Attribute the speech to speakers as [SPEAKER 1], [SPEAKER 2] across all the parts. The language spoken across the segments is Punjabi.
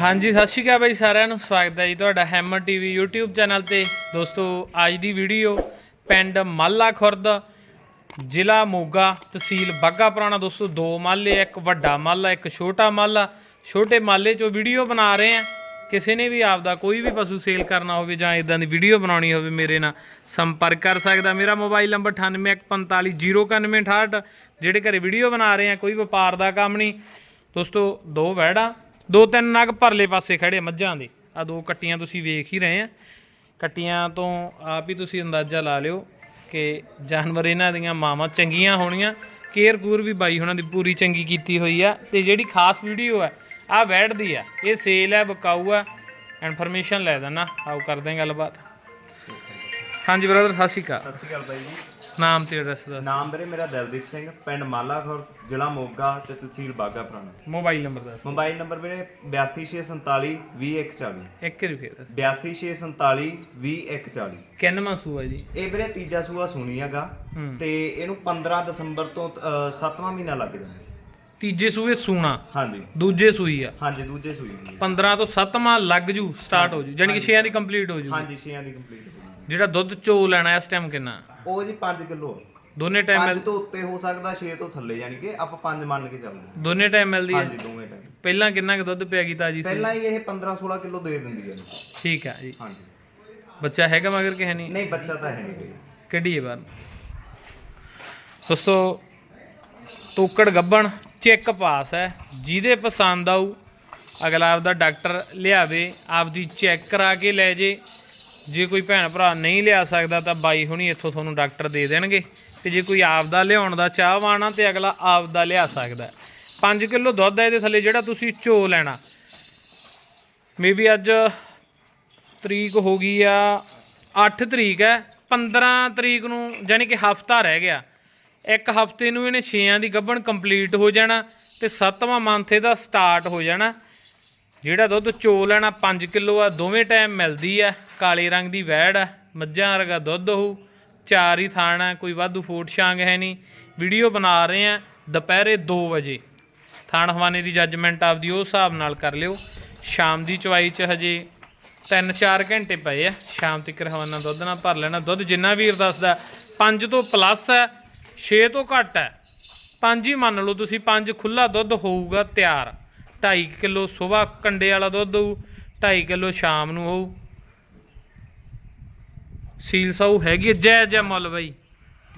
[SPEAKER 1] ਹਾਂਜੀ, ਸਤਿ ਸ਼੍ਰੀ ਅਕਾਲ ਬਾਈ ਸਾਰਿਆਂ ਨੂੰ। ਸਵਾਗਤ ਹੈ ਜੀ ਤੁਹਾਡਾ ਹੈਮਰ ਟੀਵੀ YouTube ਚੈਨਲ ਤੇ। ਦੋਸਤੋ, ਅੱਜ ਦੀ ਵੀਡੀਓ ਪਿੰਡ ਮਾਲਾ ਖੁਰਦ, ਜ਼ਿਲ੍ਹਾ ਮੋਗਾ ਤਹਿਸੀਲ ਬਾਗਾ ਪੁਰਾਣਾ। ਦੋਸਤੋ, ਦੋ ਮਾਲੇ, ਇੱਕ ਵੱਡਾ ਮਾਲਾ, ਇੱਕ ਛੋਟਾ ਮਾਲਾ। ਛੋਟੇ ਮਾਲੇ ਚੋਂ ਵੀਡੀਓ ਬਣਾ ਰਹੇ ਆ ਕਿਸੇ ਨੇ ਵੀ ਆਪਦਾ ਕੋਈ ਵੀ ਪਸ਼ੂ ਸੇਲ ਕਰਨਾ ਹੋਵੇ ਜਾਂ ਇਦਾਂ ਦੀ ਵੀਡੀਓ ਬਣਾਉਣੀ ਹੋਵੇ ਮੇਰੇ ਨਾਲ ਸੰਪਰਕ ਕਰ ਸਕਦਾ। ਮੇਰਾ ਮੋਬਾਈਲ ਨੰਬਰ 9815409168 ਜਿਹੜੇ ਘਰੇ ਵੀਡੀਓ ਬਣਾ ਰਹੇ ਆ ਕੋਈ ਵਪਾਰ ਦਾ ਕੰਮ ਨਹੀਂ। ਦੋਸਤੋ, ਦੋ ਵੈੜਾਂ ਦੋ ਤਿੰਨ ਨਗ ਪਰਲੇ ਪਾਸੇ ਖੜੇ ਮੱਝਾਂ ਦੇ। ਆ ਦੋ ਕੱਟੀਆਂ ਤੁਸੀਂ ਵੇਖ ਹੀ ਰਹੇ ਆ। ਕੱਟੀਆਂ ਤੋਂ ਆਪ ਹੀ ਤੁਸੀਂ ਅੰਦਾਜ਼ਾ ਲਾ ਲਿਓ ਕਿ ਜਾਨਵਰ ਇਹਨਾਂ ਦੀਆਂ ਮਾਵਾਂ ਚੰਗੀਆਂ ਹੋਣੀਆਂ। ਕੇਅਰ ਕੂਰ ਵੀ ਬਾਈ ਉਹਨਾਂ ਦੀ ਪੂਰੀ ਚੰਗੀ ਕੀਤੀ ਹੋਈ ਆ ਤੇ ਜਿਹੜੀ ਖਾਸ ਵੀਡੀਓ ਆ ਆ ਵੈੜ ਦੀ ਆ। ਇਹ ਸੇਲ ਹੈ ਬਕਾਊ ਆ। ਇਨਫੋਰਮੇਸ਼ਨ ਲੈ ਦੇਣਾ ਆਓ ਕਰਦੇ ਹਾਂ ਗੱਲਬਾਤ। ਹਾਂਜੀ ਬ੍ਰਦਰ ਸਤਿ ਸ਼੍ਰੀ ਅਕਾਲ।
[SPEAKER 2] ਸਤਿ ਸ਼੍ਰੀ ਅਕਾਲ ਬਾਈ ਜੀ।
[SPEAKER 1] ਨਾਮ ਤੇ ਐਡਰੈਸ ਦੱਸ
[SPEAKER 2] ਨਾਮ ਵੀਰੇ ਮੇਰਾ ਦਿਲਦੀਪ ਸਿੰਘ ਪਿੰਡ ਮਾਲਾਖੁਰ ਜ਼ਿਲ੍ਹਾ ਮੋਗਾ ਤੇ ਤਹਿਸੀਲ ਬਾਗਾ ਪੁਰਾਣਾ।
[SPEAKER 1] ਮੋਬਾਈਲ ਨੰਬਰ ਦੱਸ
[SPEAKER 2] ਮੋਬਾਈਲ ਨੰਬਰ ਵੀਰੇ 8264 20140
[SPEAKER 1] ਇੱਕ ਵਾਰੀ ਫੇਰ ਦੱਸ
[SPEAKER 2] 8264 20140
[SPEAKER 1] ਕਿੰਨਵਾਂ ਸੂਆ ਜੀ?
[SPEAKER 2] ਇਹ ਵੀਰੇ ਤੀਜਾ ਸੂਆ ਸੁਣੀ ਹੈਗਾ। ਤੇ ਇਹਨੂੰ 15 ਦਸੰਬਰ ਤੋਂ 7ਵਾਂ ਮਹੀਨਾ ਲੱਗ ਜਾਂਦਾ।
[SPEAKER 1] ਤੀਜੇ ਸੂਏ ਸੂਣਾ।
[SPEAKER 2] ਹਾਂਜੀ।
[SPEAKER 1] ਦੂਜੇ ਸੂਈ ਆ।
[SPEAKER 2] ਹਾਂਜੀ ਦੂਜੇ ਸੂਈ ਹੁੰਦੀ ਹੈ
[SPEAKER 1] 15 ਤੋਂ 7ਵਾਂ ਲੱਗ ਜੂ ਸਟਾਰਟ ਹੋ ਜੂ। ਯਾਨੀ ਕਿ 6 ਦੀ ਕੰਪਲੀਟ ਹੋ ਜੂ
[SPEAKER 2] ਹਾਂਜੀ ਛੇਆਂ ਦੀ ਕੰਪਲੀਟ
[SPEAKER 1] ਜਿਹੜਾ ਦੁੱਧ ਚੋ ਲੈਣਾ ਇਸ ਟਾਈਮ ਕਿੰਨਾ?
[SPEAKER 2] ਉਹ ਜੀ 5 ਕਿਲੋ।
[SPEAKER 1] ਦੋਨੇ ਟਾਈਮ
[SPEAKER 2] 5 ਤੋਂ ਉੱਤੇ ਹੋ ਸਕਦਾ 6 ਤੋਂ ਥੱਲੇ ਯਾਨੀ ਕਿ ਆਪਾਂ 5 ਮੰਨ ਕੇ ਚੱਲਦੇ ਹਾਂ।
[SPEAKER 1] ਦੋਨੇ ਟਾਈਮ ਮਿਲਦੀ ਹੈ?
[SPEAKER 2] ਹਾਂਜੀ ਦੋਵੇਂ ਟਾਈਮ
[SPEAKER 1] ਪਹਿਲਾਂ ਕਿੰਨਾ ਕੁ ਦੁੱਧ ਪਿਆ ਤਾਜੀ ਸੂਈ
[SPEAKER 2] ਪਹਿਲਾਂ ਹੀ ਇਹ 15 16 ਕਿਲੋ ਦੇ ਦਿੰਦੀ ਹੈ।
[SPEAKER 1] ਠੀਕ ਹੈ ਜੀ।
[SPEAKER 2] ਹਾਂਜੀ।
[SPEAKER 1] ਬੱਚਾ ਹੈਗਾ ਮਗਰ ਕਿ ਹੈ ਨਹੀਂ?
[SPEAKER 2] ਨਹੀਂ ਬੱਚਾ ਤਾਂ ਹੈ ਨਹੀਂ।
[SPEAKER 1] ਕੱਢੀਏ ਬਾਹਰ ਦੋਸਤੋ ਟੋਕੜ ਗੱਬਣ ਚੈੱਕ ਪਾਸ ਹੈ। ਜਿਹਦੇ ਪਸੰਦ ਆਊ ਅਗਲਾ ਆਪਦਾ ਡਾਕਟਰ ਲਿਆਵੇ ਆਪਦੀ ਚੈੱਕ ਕਰਾ ਕੇ ਲੈ ਜੇ। ਜੇ ਕੋਈ ਭੈਣ ਭਰਾ ਨਹੀਂ ਲਿਆ ਸਕਦਾ ਤਾਂ ਬਾਈ ਹੁਣੀ ਇੱਥੋਂ ਤੁਹਾਨੂੰ ਡਾਕਟਰ ਦੇ ਦੇਣਗੇ ਤੇ ਜੇ ਕੋਈ ਆਪਦਾ ਲਿਆਉਣ ਦਾ ਚਾਹਵਾਨ ਆ ਤੇ ਅਗਲਾ ਆਪਦਾ ਲਿਆ ਸਕਦਾ 5 ਕਿਲੋ ਦੁੱਧ ਹੈ ਇਹਦੇ ਥੱਲੇ ਜਿਹੜਾ ਤੁਸੀਂ ਝੋ ਲੈਣਾ। ਮੇਬੀ ਅੱਜ ਤਰੀਕ ਹੋ ਗਈ ਆ 8 ਤਰੀਕ ਹੈ 15 ਤਰੀਕ ਨੂੰ ਯਾਨੀ ਕਿ ਹਫਤਾ ਰਹਿ ਗਿਆ। ਇੱਕ ਹਫ਼ਤੇ ਨੂੰ ਇਹਨੇ 6ਾਂ ਦੀ ਗੱਭਣ ਕੰਪਲੀਟ ਹੋ ਜਾਣਾ ਤੇ 7ਵਾਂ ਮੰਥ ਇਹਦਾ ਸਟਾਰਟ ਹੋ ਜਾਣਾ। ਜਿਹੜਾ ਦੁੱਧ ਚੋ ਲੈਣਾ 5 ਕਿਲੋ ਆ, ਦੋਵੇਂ ਟਾਈਮ ਮਿਲਦੀ ਆ। ਕਾਲੇ ਰੰਗ ਦੀ ਵੈੜ ਆ, ਮੱਝਾਂ ਵਰਗਾ ਦੁੱਧ ਹੋਊ, ਚਾਰ ਹੀ ਥਾਣ ਆ, ਕੋਈ ਵਾਧੂ ਫੋਟ ਛਾਂਗ ਹੈ ਨਹੀਂ। ਵੀਡੀਓ ਬਣਾ ਰਹੇ ਆ ਦੁਪਹਿਰੇ 2 ਵਜੇ। ਥਾਣ ਹਵਾਨੇ ਦੀ ਜੱਜਮੈਂਟ ਆਪਦੀ ਉਹ ਹਿਸਾਬ ਨਾਲ ਕਰ ਲਿਓ। ਸ਼ਾਮ ਦੀ ਚਵਾਈ ਚ ਹਜੇ 3-4 ਘੰਟੇ ਪਏ ਆ। ਸ਼ਾਮ ਤੱਕ ਹਵਾਨਾ ਦੁੱਧ ਨਾਲ ਭਰ ਲੈਣਾ। ਦੁੱਧ ਜਿੰਨਾ ਵੀਰ ਦੱਸਦਾ 5 ਤੋਂ ਪਲੱਸ ਹੈ 6 ਤੋਂ ਘੱਟ ਹੈ 5 ਹੀ ਮੰਨ ਲਓ ਤੁਸੀਂ 5 ਖੁੱਲਾ ਦੁੱਧ ਹੋਊਗਾ ਤਿਆਰ। 2.5 ਕਿਲੋ ਸਵੇਰ ਕੰਡੇ ਵਾਲਾ ਦੁੱਧ ਹੋਊ 2.5 ਕਿਲੋ ਸ਼ਾਮ ਨੂੰ ਹੋਊ। ਸੀਲ ਸਾਊ ਹੈਗੀ ਹੈ, ਜੈ ਜੈ ਮੁੱਲ ਬਈ।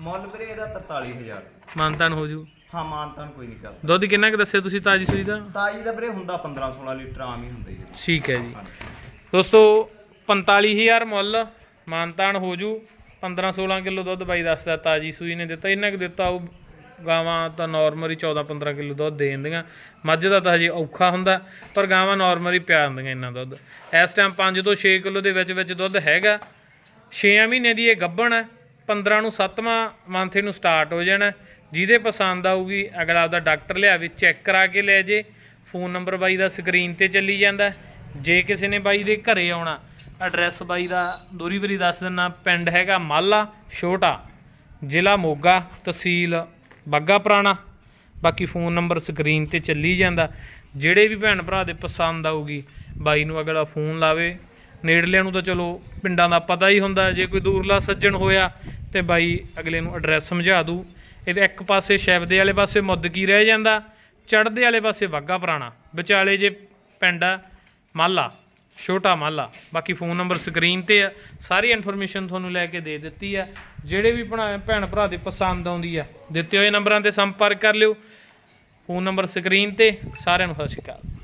[SPEAKER 2] ਮੁੱਲ ਵੀਰੇ ਇਹਦਾ 43000
[SPEAKER 1] ਮਾਨਤਾਨ ਹੋ ਜੂ।
[SPEAKER 2] ਹਾਂ ਮਾਨਤਾਨ ਕੋਈ ਨਹੀਂ ਕਰਦਾ।
[SPEAKER 1] ਦੁੱਧ ਕਿੰਨਾ ਕੁ ਦੱਸਿਆ ਤੁਸੀਂ ਤਾਜੀ ਸੂਈ ਦਾ?
[SPEAKER 2] ਤਾਜੀ ਦਾ ਵੀਰੇ ਹੁੰਦਾ 15 16 ਲੀਟਰ ਆਮ ਹੀ ਹੁੰਦਾ ਜੀ।
[SPEAKER 1] ਠੀਕ ਹੈ ਜੀ। ਦੋਸਤੋ 45000 ਮੁੱਲ ਮਾਨਤਾਨ ਹੋ ਜੂ। 15 16 ਕਿਲੋ ਦੁੱਧ ਬਾਈ ਦੱਸਦਾ ਤਾਜੀ ਸੂਈ ਨੇ ਦਿੱਤਾ। ਇੰਨਾ ਕੁ ਦਿੱਤਾ ਉਹ ਗਾਵਾਂ ਤਾਂ ਨਾਰਮਲੀ 14 15 ਕਿਲੋ ਦੁੱਧ ਦੇ ਦਿੰਦੀਆਂ। ਮੱਝ ਦਾ ਤਾਂ ਹਜੇ ਔਖਾ ਹੁੰਦਾ, ਪਰ ਗਾਵਾਂ ਨਾਰਮਲੀ ਪਿਆ ਦਿੰਦੀਆਂ ਇੰਨਾ ਦੁੱਧ। ਇਸ ਟਾਈਮ 5 ਤੋਂ 6 ਕਿਲੋ ਦੇ ਵਿੱਚ ਵਿੱਚ ਦੁੱਧ ਹੈਗਾ। 6 ਮਹੀਨੇ ਦੀ ਇਹ ਗੱਭਣ ਹੈ 15 ਨੂੰ 7ਵਾਂ ਮੰਥ ਇਹਨੂੰ ਸਟਾਰਟ ਹੋ ਜਾਣਾ। ਜਿਹਦੇ ਪਸੰਦ ਆਊਗੀ, ਅਗਲਾ ਆਪਦਾ ਡਾਕਟਰ ਲਿਆਵੇ ਚੈੱਕ ਕਰਾ ਕੇ ਲੈ ਜੇ। ਫੋਨ ਨੰਬਰ ਬਾਈ ਦਾ ਸਕਰੀਨ ਤੇ ਚੱਲੀ ਜਾਂਦਾ। ਜੇ ਕਿਸੇ ਨੇ ਬਾਈ ਦੇ ਘਰੇ ਆਉਣਾ ਐਡਰੈਸ ਬਾਈ ਦਾ ਦੋਰੀ ਵਰੀ ਦੱਸ ਦਿੰਨਾ। ਪਿੰਡ ਹੈਗਾ ਮਾਲਾ, ਛੋਟਾ ਜ਼ਿਲ੍ਹਾ ਮੋਗਾ, ਤਹਿਸੀਲ ਬਾਗਾ ਪੁਰਾਣਾ, ਬਾਕੀ ਫੋਨ ਨੰਬਰ ਸਕਰੀਨ ਤੇ ਚੱਲੀ ਜਾਂਦਾ। ਜਿਹੜੇ ਵੀ ਭੈਣ ਭਰਾ ਦੇ ਪਸੰਦ ਆਊਗੀ, ਬਾਈ ਨੂੰ ਅਗਲਾ ਫੋਨ ਲਾਵੇ। ਨੇੜਲਿਆਂ ਨੂੰ ਤਾਂ ਚਲੋ, ਪਿੰਡਾਂ ਦਾ ਪਤਾ ਹੀ ਹੁੰਦਾ, ਜੇ ਕੋਈ ਦੂਰਲਾ ਸੱਜਣ ਹੋਇਆ, ਤੇ ਬਾਈ ਅਗਲੇ ਨੂੰ ਐਡਰੈਸ ਸਮਝਾ ਦੂ। ਇਹਦੇ ਇੱਕ ਪਾਸੇ ਸ਼ੈਬਦੇ ਵਾਲੇ ਪਾਸੇ ਮੁੱਦਕੀ ਰਹਿ ਜਾਂਦਾ, ਚੜ੍ਹਦੇ ਵਾਲੇ ਪਾਸੇ ਬਾਗਾ ਪੁਰਾਣਾ। ਵਿਚਾਲੇ ਜੇ ਪਿੰਡ ਆ ਮਾਲਾ ਛੋਟਾ ਮਾਲਾ, ਬਾਕੀ ਫੋਨ ਨੰਬਰ ਸਕਰੀਨ ਤੇ ਆ। ਸਾਰੀ ਇਨਫੋਰਮੇਸ਼ਨ ਤੁਹਾਨੂੰ ਲੈ ਕੇ ਦੇ ਦਿੱਤੀ ਆ। ਜਿਹੜੇ ਵੀ ਭਣਾ- ਭੈਣ ਭਰਾ ਦੇ ਪਸੰਦ ਆਉਂਦੀ ਆ, ਦਿੱਤੇ ਹੋਏ ਨੰਬਰਾਂ ਤੇ ਸੰਪਰਕ ਕਰ ਲਿਓ। ਫੋਨ ਨੰਬਰ ਸਕਰੀਨ ਤੇ, ਸਾਰਿਆਂ ਨੂੰ ਸਤਿ ਸ਼੍ਰੀ ਅਕਾਲ।